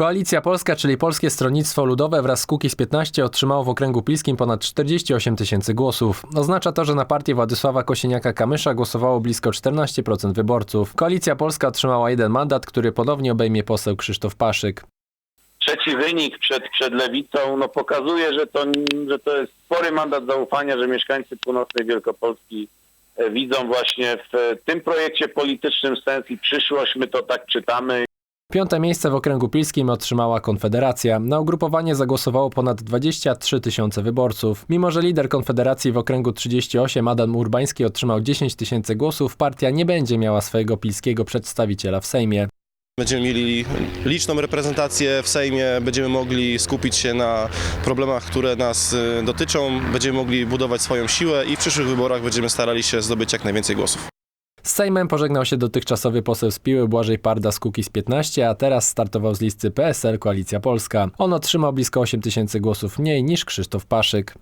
Koalicja Polska, czyli Polskie Stronnictwo Ludowe wraz z Kukiz 15 otrzymało w okręgu pilskim ponad 48 tysięcy głosów. Oznacza to, że na partię Władysława Kosiniaka-Kamysza głosowało blisko 14% wyborców. Koalicja Polska otrzymała jeden mandat, który ponownie obejmie poseł Krzysztof Paszyk. trzeci wynik przed, przed lewicą no, pokazuje, że to, że to jest spory mandat zaufania, że mieszkańcy północnej Wielkopolski e, widzą właśnie w e, tym projekcie politycznym sens i przyszłość. My to tak czytamy. Piąte miejsce w okręgu pilskim otrzymała Konfederacja. Na ugrupowanie zagłosowało ponad 23 tysiące wyborców. Mimo, że lider Konfederacji w okręgu 38 Adam Urbański otrzymał 10 tysięcy głosów, partia nie będzie miała swojego pilskiego przedstawiciela w Sejmie. Będziemy mieli liczną reprezentację w Sejmie, będziemy mogli skupić się na problemach, które nas y, dotyczą, będziemy mogli budować swoją siłę i w przyszłych wyborach będziemy starali się zdobyć jak najwięcej głosów. Z Sejmem pożegnał się dotychczasowy poseł z Piły Błażej Parda z Kukiz 15, a teraz startował z listy PSL Koalicja Polska. On otrzymał blisko 8 tysięcy głosów mniej niż Krzysztof Paszyk.